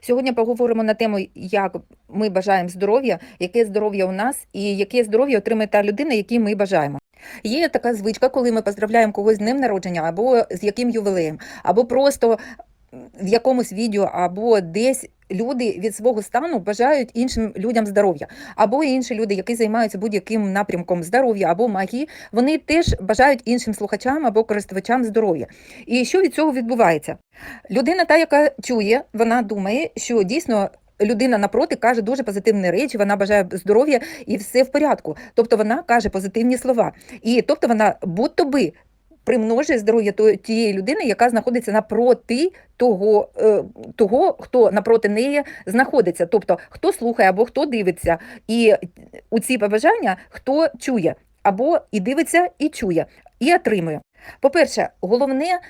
Сьогодні поговоримо на тему, як ми бажаємо здоров'я, яке здоров'я у нас і яке здоров'я отримає та людина, якій ми бажаємо. Є така звичка, коли ми поздравляємо когось з днем народження або з яким ювілеєм, або просто в якомусь відео, або десь люди від свого стану бажають іншим людям здоров'я, або інші люди, які займаються будь-яким напрямком здоров'я або магії, вони теж бажають іншим слухачам або користувачам здоров'я. І що від цього відбувається? Людина, та, яка чує, вона думає, що дійсно. Людина напроти каже дуже позитивні речі, вона бажає здоров'я і все в порядку. Тобто вона каже позитивні слова. І тобто вона будь-то би примножує здоров'я тієї людини, яка знаходиться напроти того, е, того, хто напроти неї знаходиться. Тобто хто слухає або хто дивиться. І у ці побажання хто чує, або і дивиться, і чує, і отримує. По-перше, головне.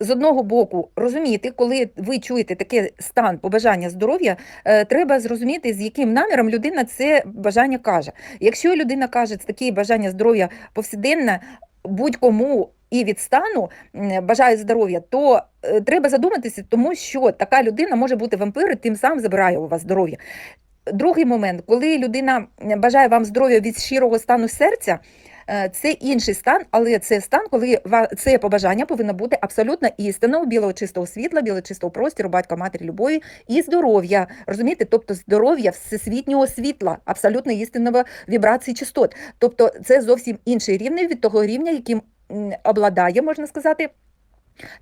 З одного боку, розуміти, коли ви чуєте таке стан побажання здоров'я, е, треба зрозуміти, з яким наміром людина це бажання каже. Якщо людина каже це таке бажання здоров'я повсякденне, будь-кому і від стану м, бажає здоров'я, то е, треба задуматися, тому що така людина може бути вампир, і тим самим забирає у вас здоров'я. Другий момент, коли людина бажає вам здоров'я від щирого стану серця. е, Це інший стан, але це стан, коли це побажання повинно бути абсолютно істинно білого чистого світла, білого чистого простіру, батька, матері, любові і здоров'я. Розумієте? Тобто здоров'я всесвітнього світла, абсолютно істинного вібрації частот. Тобто це зовсім інший рівень від того рівня, яким обладає, можна сказати.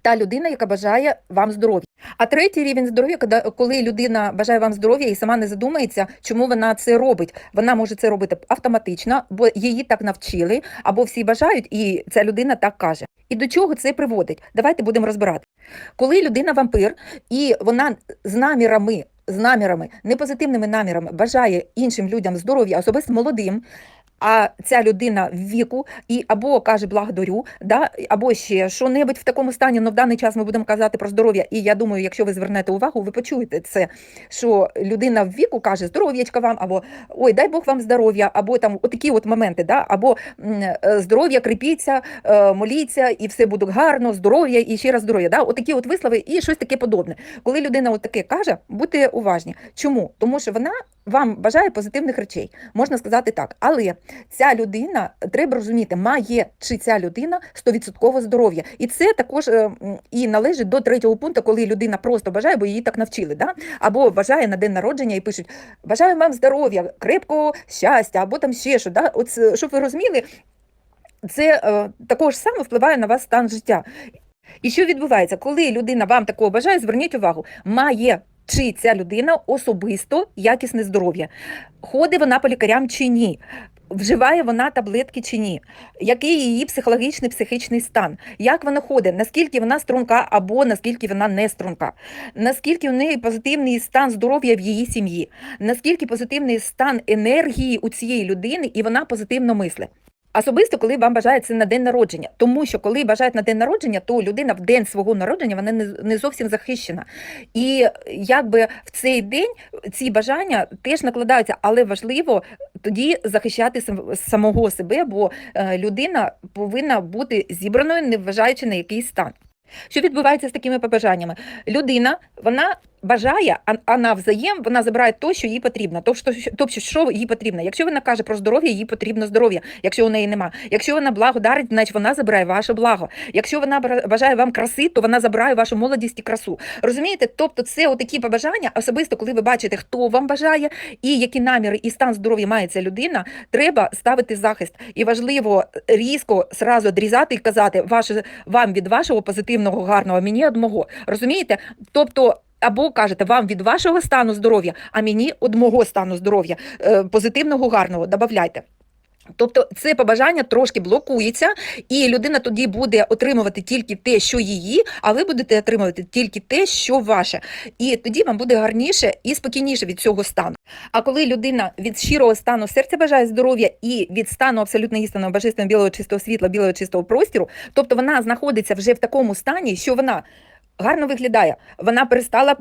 Та людина, яка бажає вам здоров'я. А третій рівень здоров'я, коли- людина бажає вам здоров'я і сама не задумається, чому вона це робить. Вона може це робити автоматично, бо її так навчили, або всі бажають, і ця людина так каже. І до чого це приводить? Давайте будемо розбирати. Коли людина вампир, і вона з намірами, з намірами, не позитивними намірами бажає іншим людям здоров'я, особисто молодим. А ця людина в віку і або каже благодарю, да, або ще що-небудь в такому стані. Ну в даний час ми будемо казати про здоров'я. І я думаю, якщо ви звернете увагу, ви почуєте це, що людина в віку каже здоров'ячка вам, або ой, дай Бог вам здоров'я, або там отакі от моменти, да, або е, здоров'я, кріпіться, е, моліться, і все буде гарно, здоров'я і ще раз здоров'я. Да, отакі от вислови і щось таке подобне. Коли людина от таке каже, будьте уважні. Чому? Тому що вона вам бажає позитивних речей, можна сказати так. Але ця людина треба розуміти, має чи ця людина 100% здоров'я. І це також е, і належить до третього пункту, коли людина просто бажає, бо її так навчили. Да? Або бажає на день народження і пишуть: бажаю вам здоров'я, крепкого щастя, або там ще що. Да? От, е, щоб ви розуміли, це е, також саме впливає на вас стан життя. І що відбувається, коли людина вам такого бажає, зверніть увагу, має чи ця людина особисто якісне здоров'я, ходить вона по лікарям чи ні. Вживає вона таблетки чи ні? Який її психологічний психічний стан? Як вона ходить? Наскільки вона струнка або наскільки вона не струнка? Наскільки в неї позитивний стан здоров'я в її сім'ї? Наскільки позитивний стан енергії у цієї людини, і вона позитивно мислить? Особисто, коли вам бажають це на день народження, тому що коли бажають на день народження, то людина в день свого народження вона не, зовсім захищена. І якби в цей день ці бажання теж накладаються, але важливо тоді захищати самого себе, бо е, людина повинна бути зібраною, не вважаючи на який стан. Що відбувається з такими побажаннями? Людина вона бажає, а, а навзаєм вона забирає те, що їй потрібно. Тобто, що- тобто, що їй потрібно. Якщо вона каже про здоров'я, їй потрібно здоров'я, якщо у неї нема. Якщо вона благо дарить, значить вона забирає ваше благо. Якщо вона бажає вам краси, то вона забирає вашу молодість і красу. Розумієте? Тобто, це отакі побажання, особисто коли ви бачите, хто вам бажає і які наміри і стан здоров'я має ця людина, треба ставити захист. І важливо різко сразу відрізати і казати ваше вам від вашого позитивного, гарного, мені від мого. Розумієте? Тобто. Або кажете вам від вашого стану здоров'я, а мені від мого стану здоров'я, е, позитивного, гарного, додавайте. Тобто це побажання трошки блокується, і людина тоді буде отримувати тільки те, що її, а ви будете отримувати тільки те, що ваше. І тоді вам буде гарніше і спокійніше від цього стану. А коли людина від щирого стану серця бажає здоров'я і від стану абсолютно істинного божественного білого чистого світла, білого чистого простіру, тобто вона знаходиться вже в такому стані, що вона гарно виглядає. Вона перестала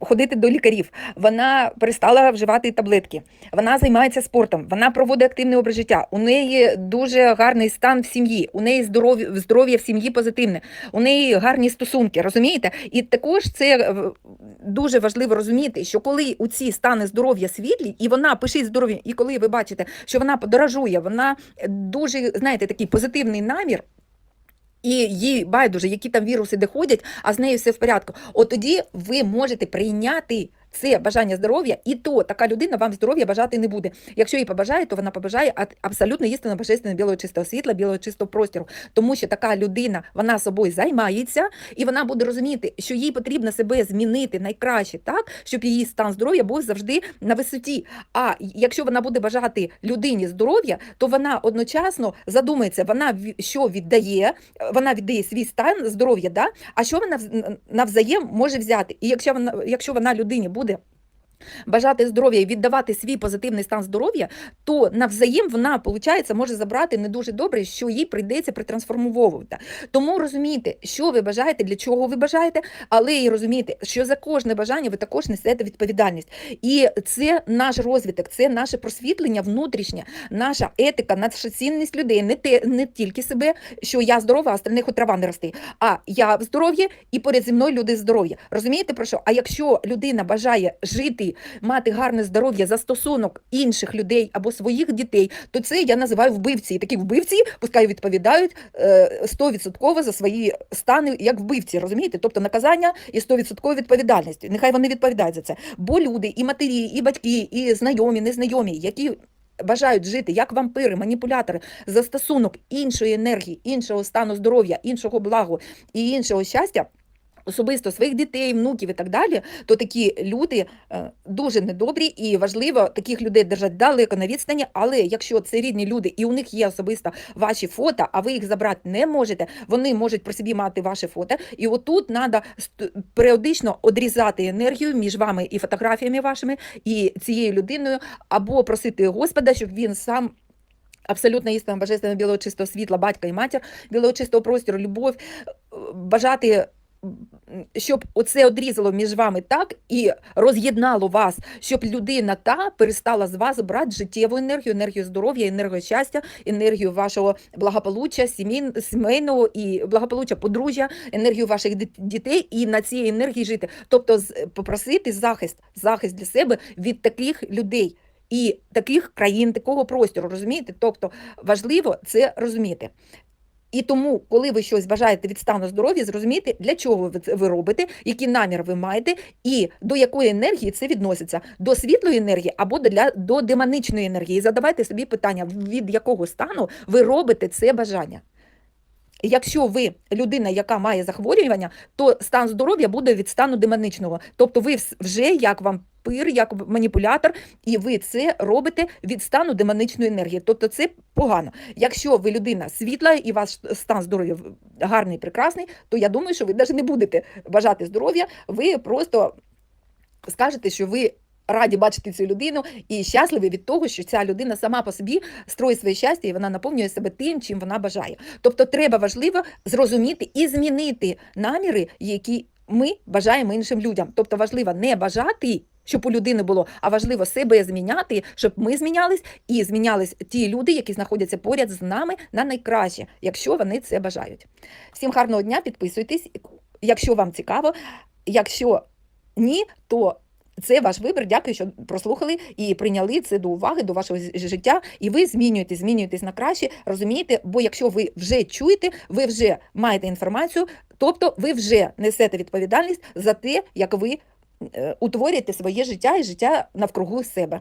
ходити до лікарів, вона перестала вживати таблетки, вона займається спортом, вона проводить активний образ життя. У неї дуже гарний стан в сім'ї, у неї здоров'я здоров'я в сім'ї позитивне, у неї гарні стосунки, розумієте? І також це е, дуже важливо розуміти, що коли у ці стани здоров'я світлі, і вона пишіть здоров'я, і коли ви бачите, що вона подорожує, вона дуже, знаєте, такий позитивний намір. І їй байдуже, які там віруси доходять, а з нею все в порядку. От тоді ви можете прийняти це бажання здоров'я, і то така людина вам здоров'я бажати не буде. Якщо їй побажає, то вона побажає абсолютно істинно божественного білого чистого світла, білого чистого простіру. Тому що така людина вона собою займається, і вона буде розуміти, що їй потрібно себе змінити найкраще, так щоб її стан здоров'я був завжди на висоті. А якщо вона буде бажати людині здоров'я, то вона одночасно задумається, вона що віддає, вона віддає свій стан здоров'я, да? а що вона вз- навзаєм може взяти. І якщо вона, якщо вона людині буде буде бажати здоров'я і віддавати свій позитивний стан здоров'я, то навзаєм вона, виходить, може забрати не дуже добре, що їй прийдеться притрансформовувати. Тому розумійте, що ви бажаєте, для чого ви бажаєте, але і розумійте, що за кожне бажання ви також несете відповідальність. І це наш розвиток, це наше просвітлення внутрішнє, наша етика, наша цінність людей, не те, не тільки себе, що я здорова, а остальних от трава не рости. А я в здоров'ї і поряд зі мною люди здоров'я. Розумієте про що? А якщо людина бажає жити, мати гарне здоров'я за стосунок інших людей або своїх дітей, то це я називаю вбивці. І такі вбивці пускай відповідають е, 100% за свої стани як вбивці. Розумієте? Тобто наказання і 100% відповідальність. Нехай вони відповідають за це. Бо люди, і матері, і батьки, і знайомі, незнайомі, які. Бажають жити як вампири, маніпулятори за стосунок іншої енергії, іншого стану здоров'я, іншого благу і іншого щастя, особисто своїх дітей, внуків і так далі, то такі люди е, дуже недобрі і важливо таких людей держати далеко на відстані. Але якщо це рідні люди і у них є особисто ваші фото, а ви їх забрати не можете, вони можуть при собі мати ваше фото. І отут треба періодично одрізати енергію між вами і фотографіями вашими, і цією людиною, або просити Господа, щоб він сам. Абсолютно істинно божественного білого чистого світла, батька і матір, білого чистого простору, любов, е, бажати щоб оце одрізало між вами так і роз'єднало вас, щоб людина та перестала з вас брати життєву енергію, енергію здоров'я, енергію щастя, енергію вашого благополуччя, сімей- сімейного і благополуччя подружжя, енергію ваших дітей і на цій енергії жити. Тобто попросити захист, захист для себе від таких людей. І таких країн, такого простору, розумієте? Тобто важливо це розуміти. І тому, коли ви щось бажаєте від стану здоров'я, зрозумійте, для чого ви це робите, який намір ви маєте, і до якої енергії це відноситься: до світлої енергії або для до демоничної енергії. І задавайте собі питання, від якого стану ви робите це бажання. Якщо ви людина, яка має захворювання, то стан здоров'я буде від стану демоничного. Тобто ви вже як вампир, як маніпулятор, і ви це робите від стану демоничної енергії. Тобто це погано. Якщо ви людина світла і ваш стан здоров'я гарний, прекрасний, то я думаю, що ви навіть не будете бажати здоров'я, ви просто скажете, що ви. Раді бачити цю людину і щасливі від того, що ця людина сама по собі строїть своє щастя і вона наповнює себе тим, чим вона бажає. Тобто, треба важливо зрозуміти і змінити наміри, які ми бажаємо іншим людям. Тобто, важливо не бажати. Щоб у людини було, а важливо себе зміняти, щоб ми змінялись і змінялись ті люди, які знаходяться поряд з нами на найкраще, якщо вони це бажають. Всім гарного дня, підписуйтесь, якщо вам цікаво. Якщо ні, то це ваш вибір. Дякую, що прослухали і прийняли це до уваги, до вашого життя. І ви змінюєтесь, змінюєтесь на краще, розумієте? Бо якщо ви вже чуєте, ви вже маєте інформацію, тобто ви вже несете відповідальність за те, як ви е, утворюєте своє життя і життя навкруги себе.